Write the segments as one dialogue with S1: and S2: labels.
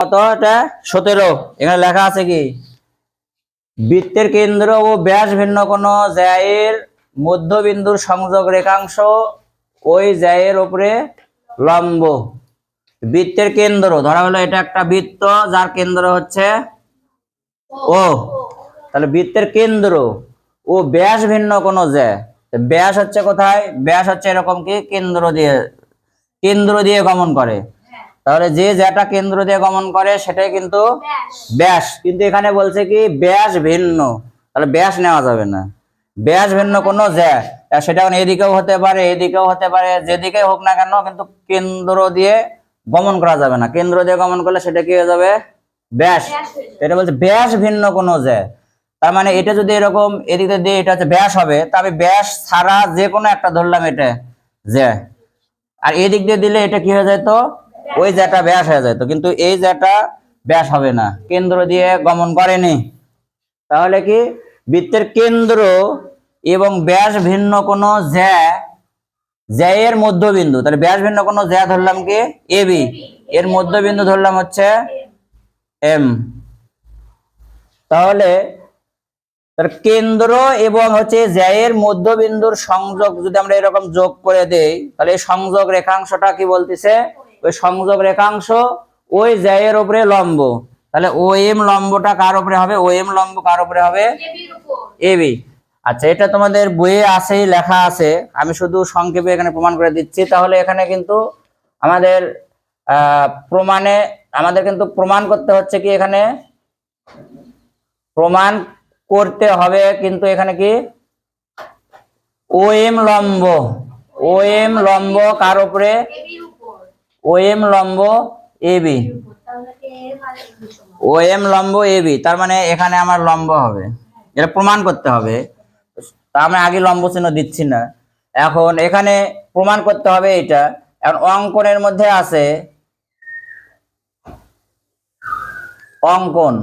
S1: কত এটা? সতেরো। এখানে লেখা আছে কি? বৃত্তের কেন্দ্র ও ব্যাস ভিন্ন কোন জ্যায়ের মধ্যবিন্দুর সংযোগ রেখাংশ ওই জ্যায়ের উপরে লম্ব। বৃত্তের কেন্দ্র, ধরা হলো এটা একটা বৃত্ত যার কেন্দ্র হচ্ছে ও। তাহলে বৃত্তের কেন্দ্র ও ব্যাস ভিন্ন কোন জ্যা ব্যাস হচ্ছে কোথায়? ব্যাস হচ্ছে এরকম কি? কেন্দ্র দিয়ে কেন্দ্র দিয়ে গমন করে। তাহলে যে যেটা কেন্দ্র দিয়ে গমন করে সেটাই কিন্তু ব্যাস। কিন্তু এখানে বলছে কি ব্যাস ভিন্ন। তাহলে ব্যাস নেওয়া যাবে না। ব্যাস ভিন্ন কোনো জ্যা। সেটা এখন এদিকেও হতে পারে এদিকেও হতে পারে যেদিকে হোক না কেন কিন্তু কেন্দ্র দিয়ে গমন করা যাবে না। কেন্দ্র দিয়ে গমন করলে সেটা কি হয়ে যাবে? ব্যাস। এটা বলছে ব্যাস ভিন্ন কোনো জ্যা। তার মানে এটা যদি এরকম এদিকে দিয়ে এটা হচ্ছে ব্যাস হবে তবে ব্যাস ছাড়া যে কোনো একটা ধরলাম এটা জ্যা। আর এদিক দিয়ে দিলে এটা কি হয়ে যেত? ওই জ্যাটা ব্যাস হয়ে যেত কিন্তু এই জ্যাটা ব্যাস হবে না। কেন্দ্র দিয়ে গমন করেনি। তাহলে কি? বৃত্তের কেন্দ্র এবং ব্যাস ভিন্ন কোন জ্যা, জ্যায়ের মধ্যবিন্দু। তাহলে ব্যাস ভিন্ন কোন জ্যা ধরলাম কি? এবি এর মধ্যবিন্দু ধরলাম হচ্ছে এম। তাহলে কেন্দ্র এবং হচ্ছে জ্যায়ের মধ্যবিন্দুর সংযোগ যদি আমরা এরকম যোগ করে দেই, তাহলে এই সংযোগ রেখাংশটা কি বলতেছে? ওই সংযোগ রেখাংশ ওই জ্যায়ের উপরে লম্ব। তাহলে ও এম লম্বটা কার উপরে হবে? ও এম লম্ব কার উপরে হবে? এবি। আচ্ছা এটা তোমাদের বইয়ে আছেই লেখা আছে। আমি শুধু সংক্ষেপে এখানে প্রমাণ করে দিচ্ছি। তাহলে এখানে কিন্তু আমাদের প্রমাণে আমাদের কিন্তু প্রমাণ করতে হচ্ছে কি এখানে? প্রমাণ করতে হবে কিন্তু এখানে কি? ও এম লম্ব। ও এম লম্ব কার উপরে? ও এম লম্ব এবি ও এম লম্ব এবি তার মানে এখানে আমার লম্ব হবে। এটা প্রমাণ করতে হবে। তা আমি আগে লম্ব চিহ্ন দিচ্ছি না। এখন এখানে প্রমাণ করতে হবে এটা। এখন অঙ্কনের মধ্যে আছে অঙ্কন।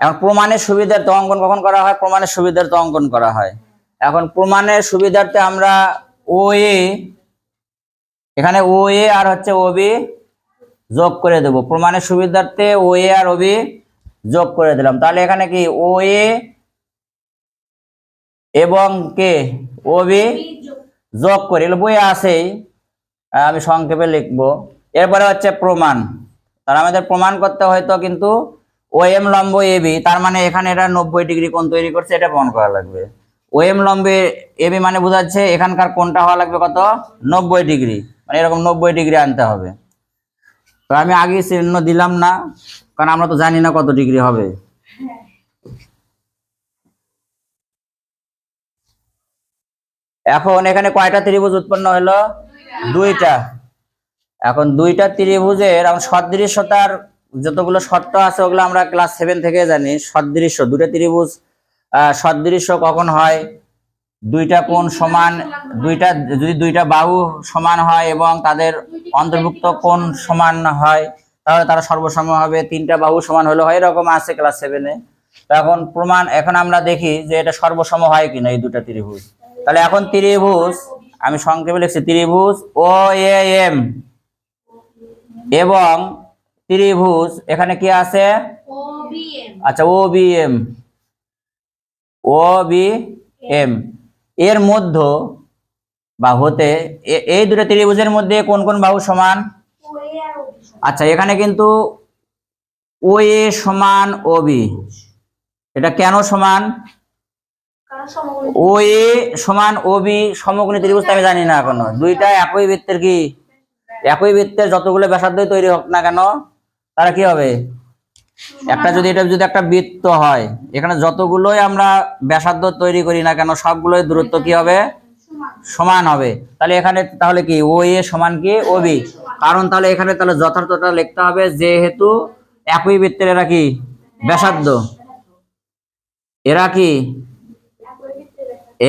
S1: এখন প্রমাণের সুবিধার্থে অঙ্কন কখন করা হয়? প্রমাণের সুবিধার্থে অঙ্কন করা হয়। এখন প্রমাণের সুবিধার্থে আমরা ও এ এখানে ও এ আর হচ্ছে ওবি যোগ করে দেব। প্রমাণের সুবিধার্থে ও এ আর ওবি যোগ করে দিলাম। তাহলে এখানে কি? ও এ এবং কে ওবি যোগ করে। বইয়ে আছেই। আমি সংক্ষেপে লিখব। এরপরে হচ্ছে প্রমাণ। তার আমাদের প্রমাণ করতে হয়তো কিন্তু ও এম লম্ব এবি তার মানে এখানে এটা নব্বই ডিগ্রি কোণ তৈরি করছে, এটা প্রমাণ করা লাগবে। ও এম লম্বে এবি মানে বোঝাচ্ছে এখানকার কোণটা হওয়া লাগবে কত? নব্বই ডিগ্রি। মানে এরকম নব্বই ডিগ্রি আনতে হবে। তো আমি আগে চিহ্ন দিলাম না, কারণ আমরা তো জানি না কত ডিগ্রি হবে। এখন এখানে কয়টা ত্রিভুজ উৎপন্ন হলো? দুইটা। এখন দুইটা ত্রিভুজের এখন সদৃশ্যতার যতগুলো শর্ত আছে, ওগুলো আমরা ক্লাস সেভেন থেকে জানি। সদৃশ্য, দুটা ত্রিভুজ সদৃশ্য কখন হয়? দুইটা কোণ সমান দুইটা যদি দুইটা বাহু সমান হয় এবং তাদের অন্তর্ভুক্ত কোণ সমান হয় তাহলে তারা সর্বসম হবে। তিনটা বাহু সমান হলে হয় এরকম আছে ক্লাস সেভেনে এখন প্রমাণ এখন আমরা দেখি যে এটা সর্বসম হয় কিনা এই দুটা ত্রিভুজ। তাহলে এখন ত্রিভুজ আমি সংক্ষেপে লিখছি ত্রিভুজ ও এম এবং ত্রিভুজ এখানে কি আছে? আচ্ছা O B M O B M এর মধ্য বা হতে এই দুটো ত্রিভুজের মধ্যে কোন কোন বাহু সমান? আচ্ছা এখানে কিন্তু ও, এ সমান ও, বি। এটা কেন সমান? ও, এ সমান ও, বি ত্রিভুজ আমি জানি না এখনও। দুইটা একই বৃত্তের কি? একই বৃত্তের যতগুলো ব্যাসার্ধ তৈরি হোক না কেন, তারা কি হবে? একটা যদি এটা যদি একটা বৃত্ত হয়, এখানে যতগুলোই আমরা ব্যাসার্ধ তৈরি করি না কেন, সবগুলোই দূরত্ব কি হবে? সমান হবে। তাহলে এখানে তাহলে কি? ও এ সমান কি? O B. কারণ তাহলে এখানে তাহলে যথার্থটা লিখতে হবে, যেহেতু একই বৃত্তের এরা কি? ব্যাসার্ধ। এরা কি?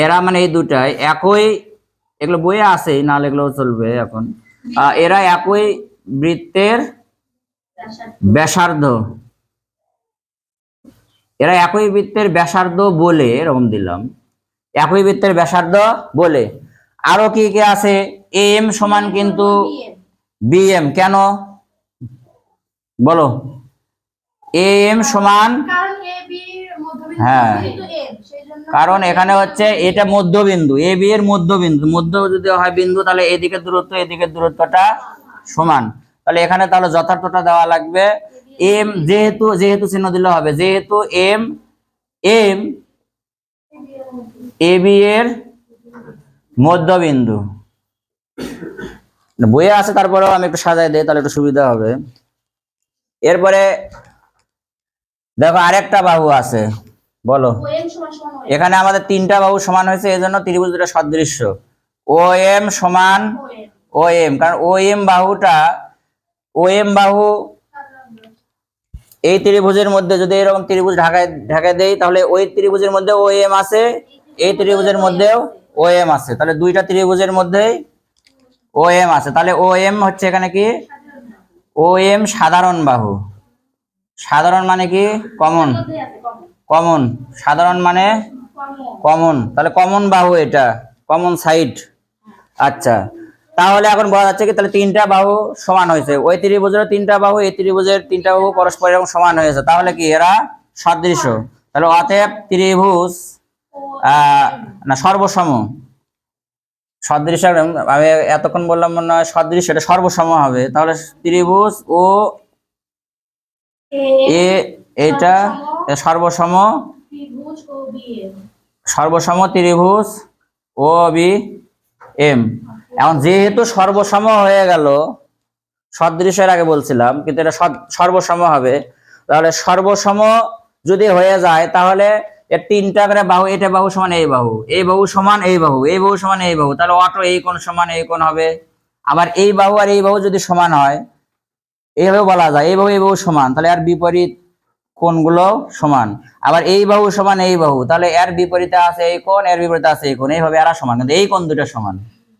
S1: এরা মানে এই দুটাই একই, এগুলো বইয়ে আসেই না লিখলেও চলবে এখন। এরা একই বৃত্তের ব্যাসার্ধ। এরা একই বৃত্তের ব্যাসার্ধ বলে, এরকম দিলাম। একই বৃত্তের ব্যাসার্ধ বলে। আরও কি কি আছে? এম সমান কিন্তু বিএম। কেন? বলো। এম সমান হ্যাঁ। কারণ এখানে হচ্ছে এটা মধ্যবিন্দু, এ বি এর মধ্যবিন্দু। মধ্য যদি হয় বিন্দু, তাহলে এদিকের দূরত্ব এদিকের দূরত্বটা সমান। তাহলে এখানে তাহলে যথার্থটা দেওয়া লাগবে এম যেহেতু যেহেতু চিহ্ন দিলে হবে। যেহেতু এম এম এ বি এর মধ্যবিন্দু। বইয়ে আছে তারপরেও আমি একটু সাজাই দিই তাহলে একটু সুবিধা হবে। এরপরে দেখো আরেকটা বাহু আছে। বলো। এখানে আমাদের তিনটা বাহু সমান হয়েছে এই জন্য ত্রিভুজ দুটা সদৃশ্য। ও এম সমান ও এম কারণ ও এম বাহুটা ও এম বাহু এই ত্রিভুজের মধ্যে যদি এরকম ত্রিভুজ ঢাকায় ঢাকায় দেই, তাহলে ওই ত্রিভুজের মধ্যে ও এম আছে, এই ত্রিভুজের মধ্যেও ও এম আছে। তাহলে দুইটা ত্রিভুজের মধ্যেই ও এম আছে। তাহলে ও এম হচ্ছে এখানে কি? ও এম সাধারণ বাহু। সাধারণ মানে কি? কমন।
S2: কমন।
S1: সাধারণ মানে
S2: কমন।
S1: তাহলে কমন বাহু এটা। Common side. আচ্ছা। তাহলে এখন বলা যাচ্ছে কি তাহলে তিনটা বাহু সমান হয়েছে। ওই ত্রিভুজের তিনটা বাহু এই ত্রিভুজের তিনটা বাহু পরস্পর এরকম সমান হয়েছে। তাহলে কি এরা সদৃশ্য? তাহলে অতএব ত্রিভুজ না সর্বসম। সদৃশ্য আমি এতক্ষণ বললাম মনে হয় সদৃশ্য এটা সর্বসম হবে। তাহলে ত্রিভুজ ও
S2: এ
S1: এটা সর্বসম সর্বসম ত্রিভুজ ও বি এম। এখন যেহেতু সর্বসম হয়ে গেল, সদৃশের আগে বলছিলাম, কিন্তু এটা সর্বসম হবে। তাহলে সর্বসম যদি হয়ে যায়, তাহলে এর তিনটা করে বাহু, এটা বাহু সমান এই বাহু এই বাহু সমান এই বাহু এই বাহু সমান এই বাহু, তাহলে অটো এই কোণ সমান এই কোণ হবে। আবার এই বাহু আর এই বাহু যদি সমান হয়, এইভাবে বলা যায়, এই বাহু এই বাহু সমান, তাহলে আর বিপরীত কোণগুলো সমান। আবার এই বাহু সমান এই বাহু, তাহলে এর বিপরীতে আছে এই কোণ, এর বিপরীতে আছে এই কোণ, এইভাবে এরা সমান, কিন্তু এই কোণ দুটো সমান।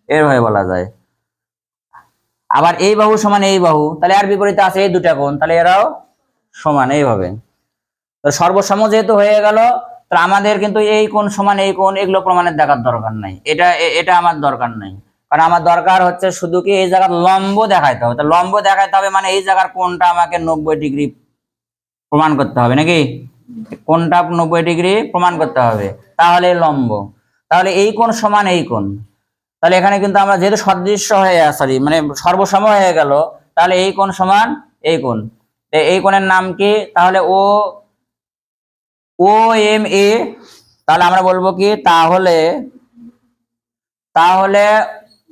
S1: এরভাবে বলা যায়। আবার এই বাহু সমান এই বাহু, তাহলে এর বিপরীতে আছে এই দুটা কোণ, তাহলে এরাও সমান এইভাবে। তো সর্বসম যেহেতু হয়ে গেল, তো আমাদের কিন্তু এই কোণ সমান এই কোণ এগুলো প্রমাণের দেখার দরকার নাই। এটা এটা আমার দরকার নাই। কারণ আমার দরকার হচ্ছে শুধু কি এই জায়গার লম্ব দেখাইতে হবে। তো লম্ব দেখাইতে হবে মানে এই জায়গার কোণটা আমাকে নব্বই ডিগ্রি প্রমাণ করতে হবে, নাকি? কোনটা নব্বই ডিগ্রি প্রমাণ করতে হবে। তাহলে লম্ব। তাহলে এই কোণ সমান এই কোণ। তাহলে এখানে কিন্তু আমরা যেহেতু সদৃশ্য হয়ে সরি মানে সর্বসম হয়ে গেল, তাহলে এই কোণ সমান এই তো এই কোণের নাম কি? তাহলে ও ও, এম, এ, তাহলে আমরা বলব কি? তাহলে তাহলে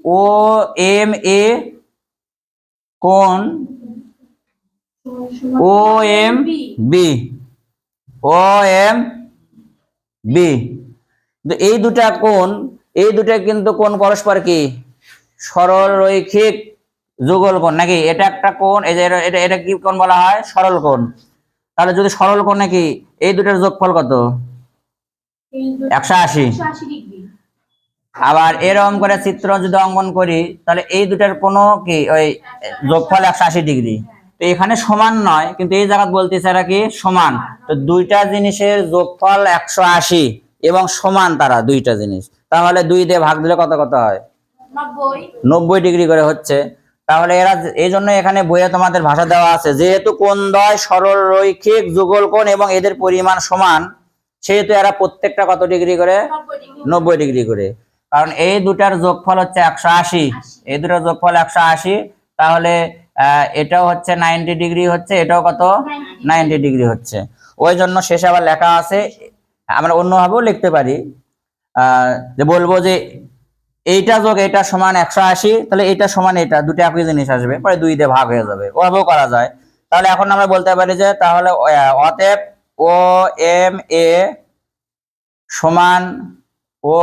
S1: ও, এম, এ কোন O, M, B, O, M, B. এই দুটা কোণ এই দুটা কিন্তু কোন পরস্পর কি? সরল রৈখিক যুগল কোণ নাকি? এটা একটা কোণ, এই যে এটা- এটা কি কোণ বলা হয়? সরল কোণ তাহলে যদি সরল কোণ নাকি, এই দুটার যোগফল কত? একশো আশি। আবার এরকম করে চিত্র যদি অঙ্কন করি, তাহলে এই দুটার কোনো কি, ওই যোগফল একশো আশি ডিগ্রি। তো এখানে সমান নয়, কিন্তু এই জায়গা বলতেছে এরা কি? সমান। তো দুইটা জিনিসের যোগফল একশো আশি এবং সমান তারা দুইটা জিনিস। তাহলে দুই দিয়ে ভাগ দিলে কত কত হয়?
S2: নব্বই।
S1: ডিগ্রি করে হচ্ছে। তাহলে এরা এই জন্য এখানে বইয়ে তোমাদের ভাষা দেওয়া আছে যেহেতু কোন দয় সরল রৈখিক যুগল কোণ এবং এদের পরিমাণ সমান সেহেতু এরা প্রত্যেকটা কত ডিগ্রি করে?
S2: নব্বই ডিগ্রি।
S1: করে। কারণ এই দুটার যোগফল হচ্ছে একশো আশি। এই দুটার যোগফল একশো আশি তাহলে আহ, এটাও হচ্ছে নাইনটি ডিগ্রি হচ্ছে এটাও কত? নাইনটি। ডিগ্রি হচ্ছে। ওই জন্য শেষে আবার লেখা আছে আমরা অন্যভাবেও লিখতে পারি। যে বলব যে এইটা যোগ এটা সমান একশো আশি, তাহলে এটা সমান এটা দুটো একই জিনিস আসবে, পরে দুই দিয়ে ভাগ হয়ে যাবে, ওভাবেও করা যায়। তাহলে এখন আমরা বলতে পারি যে তাহলে অতএব ও এম এ সমান ও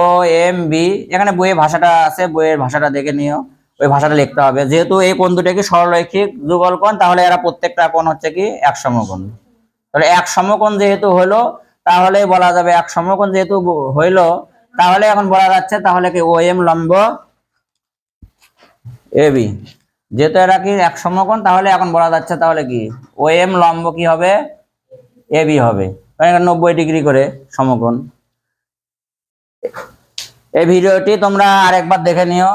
S1: এম বি, এখানে বইয়ের ভাষাটা আছে, বইয়ের ভাষাটা দেখে নিও, ওই ভাষাটা লিখতে হবে। যেহেতু এই কোণ দুটো কি সরলরৈখিক যুগল কোণ, তাহলে এরা প্রত্যেকটা কোণ হচ্ছে কি এক সমকোণ। তাহলে এক সমকোণ যেহেতু হলো, তাহলে বলা যাবে এক সমকোণ যেহেতু হইল তাহলে এখন বলা যাচ্ছে, তাহলে কি ও এম লম্ব? এ বি যেহেতু এরা কি এক সমকোণ, তাহলে এখন বলা যাচ্ছে, তাহলে কি? ও এম লম্ব কি হবে? এ বি হবে। নব্বই ডিগ্রি করে সমকোণ। এই ভিডিওটি তোমরা আরেকবার দেখে নিও।